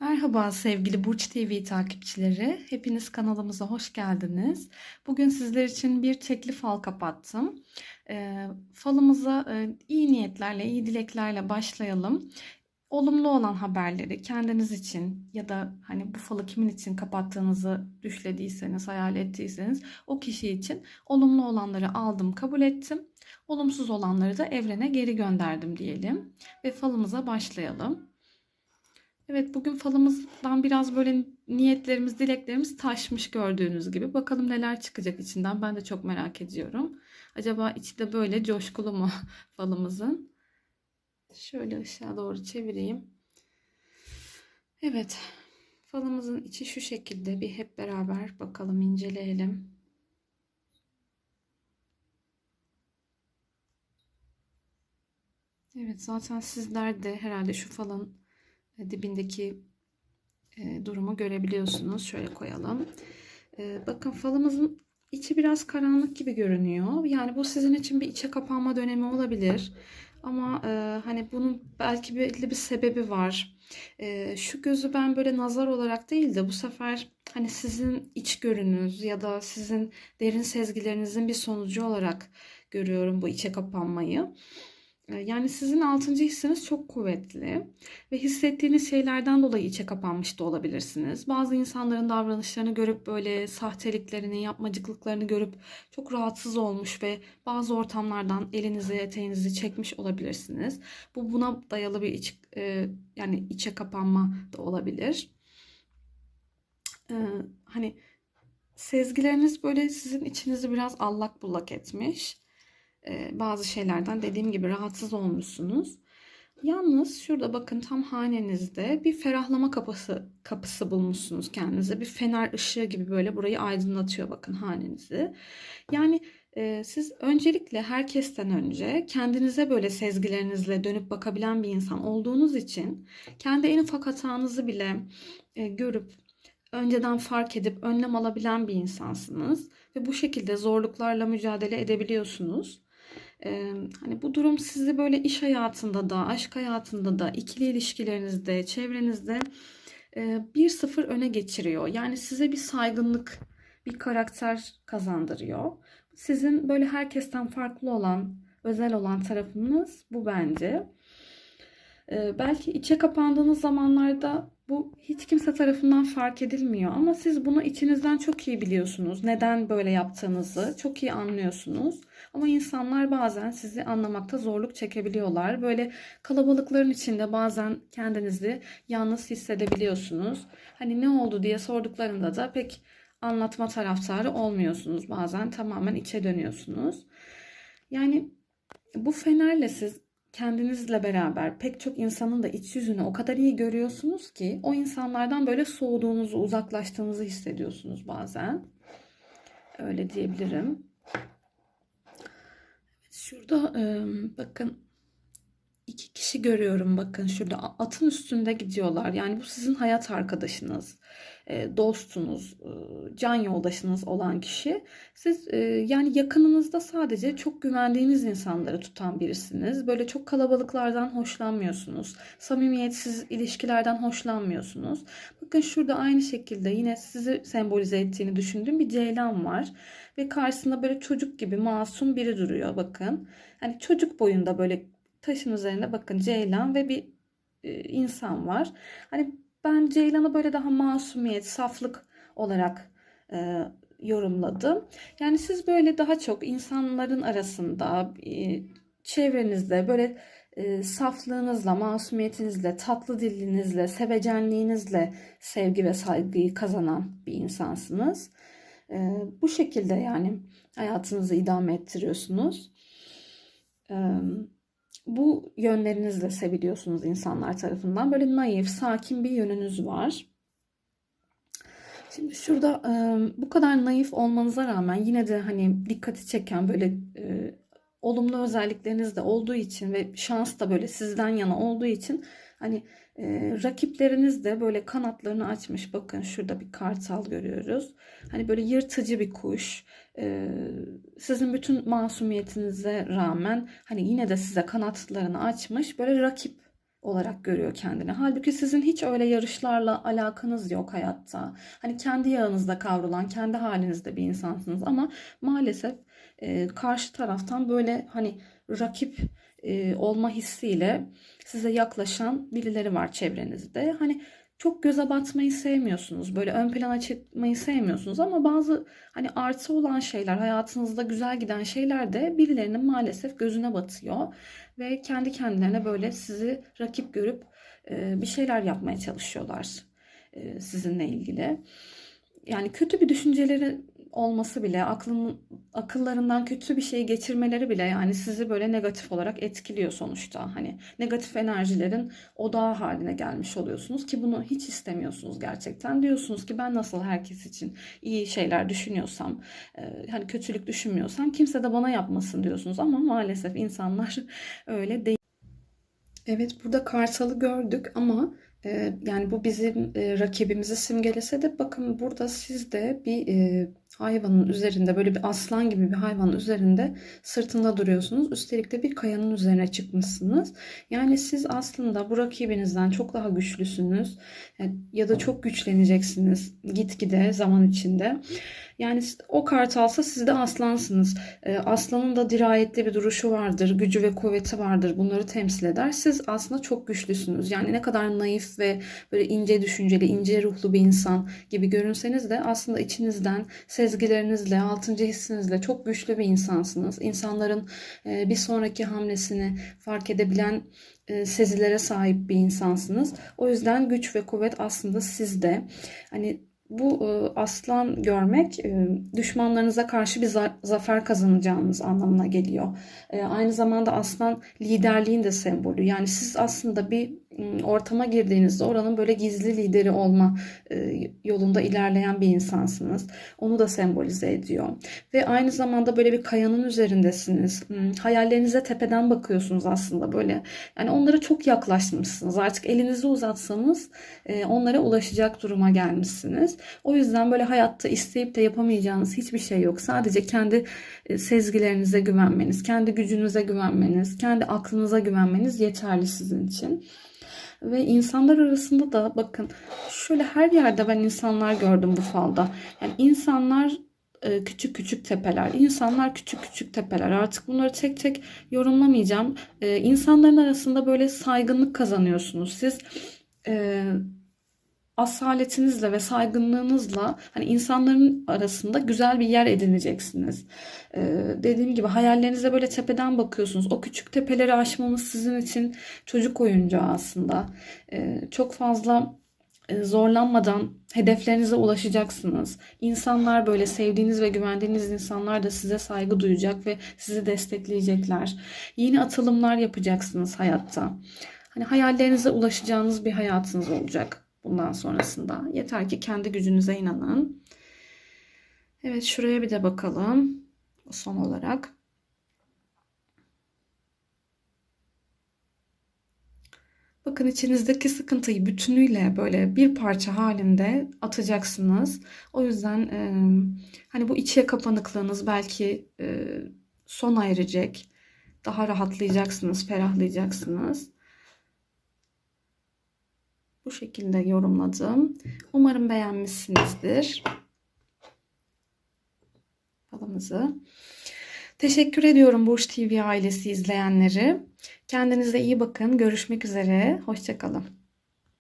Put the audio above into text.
Merhaba sevgili Burç TV takipçileri. Hepiniz kanalımıza hoş geldiniz. Bugün sizler için bir tekli fal kapattım. Ee, falımıza e, iyi niyetlerle, iyi dileklerle başlayalım. Olumlu olan haberleri kendiniz için ya da hani bu falı kimin için kapattığınızı düşlediyseniz, hayal ettiyseniz o kişi için olumlu olanları aldım, kabul ettim. Olumsuz olanları da evrene geri gönderdim diyelim ve falımıza başlayalım. Evet bugün falımızdan biraz böyle niyetlerimiz, dileklerimiz taşmış gördüğünüz gibi. Bakalım neler çıkacak içinden ben de çok merak ediyorum. Acaba içi de böyle coşkulu mu falımızın? Şöyle aşağı doğru çevireyim. Evet falımızın içi şu şekilde bir hep beraber bakalım inceleyelim. Evet zaten sizler de herhalde şu falın dibindeki e, durumu görebiliyorsunuz. Şöyle koyalım. E, bakın falımızın içi biraz karanlık gibi görünüyor. Yani bu sizin için bir içe kapanma dönemi olabilir. Ama e, hani bunun belki belli bir sebebi var. E, şu gözü ben böyle nazar olarak değil de bu sefer hani sizin iç görünüz ya da sizin derin sezgilerinizin bir sonucu olarak görüyorum bu içe kapanmayı. Yani sizin altıncı hissiniz çok kuvvetli ve hissettiğiniz şeylerden dolayı içe kapanmış da olabilirsiniz. Bazı insanların davranışlarını görüp böyle sahteliklerini, yapmacıklıklarını görüp çok rahatsız olmuş ve bazı ortamlardan elinizi, eteğinizi çekmiş olabilirsiniz. Bu buna dayalı bir iç, e, yani içe kapanma da olabilir. E, hani sezgileriniz böyle sizin içinizi biraz allak bullak etmiş bazı şeylerden dediğim gibi rahatsız olmuşsunuz. Yalnız şurada bakın tam hanenizde bir ferahlama kapısı kapısı bulmuşsunuz kendinize. Bir fener ışığı gibi böyle burayı aydınlatıyor bakın hanenizi. Yani e, siz öncelikle herkesten önce kendinize böyle sezgilerinizle dönüp bakabilen bir insan olduğunuz için kendi en ufak hatanızı bile e, görüp önceden fark edip önlem alabilen bir insansınız ve bu şekilde zorluklarla mücadele edebiliyorsunuz. Ee, hani bu durum sizi böyle iş hayatında da, aşk hayatında da, ikili ilişkilerinizde, çevrenizde e, bir sıfır öne geçiriyor. Yani size bir saygınlık, bir karakter kazandırıyor. Sizin böyle herkesten farklı olan, özel olan tarafınız bu bence. Ee, belki içe kapandığınız zamanlarda bu hiç kimse tarafından fark edilmiyor ama siz bunu içinizden çok iyi biliyorsunuz. Neden böyle yaptığınızı çok iyi anlıyorsunuz. Ama insanlar bazen sizi anlamakta zorluk çekebiliyorlar. Böyle kalabalıkların içinde bazen kendinizi yalnız hissedebiliyorsunuz. Hani ne oldu diye sorduklarında da pek anlatma taraftarı olmuyorsunuz. Bazen tamamen içe dönüyorsunuz. Yani bu fenerle siz kendinizle beraber pek çok insanın da iç yüzünü o kadar iyi görüyorsunuz ki o insanlardan böyle soğuduğunuzu, uzaklaştığınızı hissediyorsunuz bazen. Öyle diyebilirim. Şurada bakın kişi görüyorum bakın şurada atın üstünde gidiyorlar. Yani bu sizin hayat arkadaşınız, dostunuz, can yoldaşınız olan kişi. Siz yani yakınınızda sadece çok güvendiğiniz insanları tutan birisiniz. Böyle çok kalabalıklardan hoşlanmıyorsunuz. Samimiyetsiz ilişkilerden hoşlanmıyorsunuz. Bakın şurada aynı şekilde yine sizi sembolize ettiğini düşündüğüm bir ceylan var. Ve karşısında böyle çocuk gibi masum biri duruyor bakın. Hani çocuk boyunda böyle taşın üzerinde bakın ceylan ve bir e, insan var. Hani ben ceylanı böyle daha masumiyet, saflık olarak e, yorumladım. Yani siz böyle daha çok insanların arasında, e, çevrenizde böyle e, saflığınızla, masumiyetinizle, tatlı dilinizle, sevecenliğinizle sevgi ve saygıyı kazanan bir insansınız. E, bu şekilde yani hayatınızı idame ettiriyorsunuz. E, bu yönlerinizle seviliyorsunuz insanlar tarafından. Böyle naif, sakin bir yönünüz var. Şimdi şurada e, bu kadar naif olmanıza rağmen yine de hani dikkati çeken böyle e, olumlu özellikleriniz de olduğu için ve şans da böyle sizden yana olduğu için hani e, rakipleriniz de böyle kanatlarını açmış. Bakın şurada bir kartal görüyoruz. Hani böyle yırtıcı bir kuş. E, sizin bütün masumiyetinize rağmen hani yine de size kanatlarını açmış. Böyle rakip olarak görüyor kendini. Halbuki sizin hiç öyle yarışlarla alakanız yok hayatta. Hani kendi yağınızda kavrulan, kendi halinizde bir insansınız ama maalesef e, karşı taraftan böyle hani rakip e, olma hissiyle size yaklaşan birileri var çevrenizde. Hani çok göze batmayı sevmiyorsunuz. Böyle ön plana çıkmayı sevmiyorsunuz ama bazı hani artı olan şeyler, hayatınızda güzel giden şeyler de birilerinin maalesef gözüne batıyor ve kendi kendilerine böyle sizi rakip görüp e, bir şeyler yapmaya çalışıyorlar e, sizinle ilgili. Yani kötü bir düşünceleri olması bile, aklın akıllarından kötü bir şey geçirmeleri bile yani sizi böyle negatif olarak etkiliyor sonuçta. Hani negatif enerjilerin odağı haline gelmiş oluyorsunuz ki bunu hiç istemiyorsunuz gerçekten. Diyorsunuz ki ben nasıl herkes için iyi şeyler düşünüyorsam, e, hani kötülük düşünmüyorsam kimse de bana yapmasın diyorsunuz ama maalesef insanlar öyle değil. Evet burada kartalı gördük ama e, yani bu bizim e, rakibimizi simgelese de bakın burada siz de bir e, hayvanın üzerinde böyle bir aslan gibi bir hayvanın üzerinde sırtında duruyorsunuz. Üstelik de bir kayanın üzerine çıkmışsınız. Yani siz aslında bu rakibinizden çok daha güçlüsünüz Yani ya da çok güçleneceksiniz gitgide zaman içinde. Yani o kartalsa siz de aslansınız. E, aslanın da dirayetli bir duruşu vardır, gücü ve kuvveti vardır. Bunları temsil eder. Siz aslında çok güçlüsünüz. Yani ne kadar naif ve böyle ince düşünceli, ince ruhlu bir insan gibi görünseniz de aslında içinizden sezgilerinizle, altıncı hissinizle çok güçlü bir insansınız. İnsanların e, bir sonraki hamlesini fark edebilen e, sezilere sahip bir insansınız. O yüzden güç ve kuvvet aslında sizde. Hani bu e, aslan görmek düşmanlarınıza karşı bir zafer kazanacağınız anlamına geliyor. Aynı zamanda aslan liderliğin de sembolü. Yani siz aslında bir ortama girdiğinizde oranın böyle gizli lideri olma yolunda ilerleyen bir insansınız. Onu da sembolize ediyor. Ve aynı zamanda böyle bir kayanın üzerindesiniz. Hayallerinize tepeden bakıyorsunuz aslında böyle. Yani onlara çok yaklaşmışsınız. Artık elinizi uzatsanız onlara ulaşacak duruma gelmişsiniz. O yüzden böyle hayatta isteyip de yapamayacağınız hiçbir şey yok. Sadece kendi sezgilerinize güvenmeniz, kendi gücünüze güvenmeniz, kendi aklınıza güvenmeniz yeterli sizin için. Ve insanlar arasında da bakın şöyle her yerde ben insanlar gördüm bu falda. Yani insanlar e, küçük küçük tepeler. İnsanlar küçük küçük tepeler. Artık bunları tek tek yorumlamayacağım. E, insanların arasında böyle saygınlık kazanıyorsunuz. Siz e, asaletinizle ve saygınlığınızla hani insanların arasında güzel bir yer edineceksiniz. Ee, dediğim gibi hayallerinize böyle tepeden bakıyorsunuz. O küçük tepeleri aşmamız sizin için çocuk oyuncağı aslında. Ee, çok fazla e, zorlanmadan hedeflerinize ulaşacaksınız. İnsanlar böyle sevdiğiniz ve güvendiğiniz insanlar da size saygı duyacak ve sizi destekleyecekler. Yeni atılımlar yapacaksınız hayatta. Hani hayallerinize ulaşacağınız bir hayatınız olacak bundan sonrasında. Yeter ki kendi gücünüze inanın. Evet şuraya bir de bakalım. Son olarak. Bakın içinizdeki sıkıntıyı bütünüyle böyle bir parça halinde atacaksınız. O yüzden e, hani bu içe kapanıklığınız belki e, sona erecek. Daha rahatlayacaksınız, ferahlayacaksınız. Bu şekilde yorumladım. Umarım beğenmişsinizdir. Falımızı. Teşekkür ediyorum Burç TV ailesi izleyenleri. Kendinize iyi bakın. Görüşmek üzere. Hoşçakalın.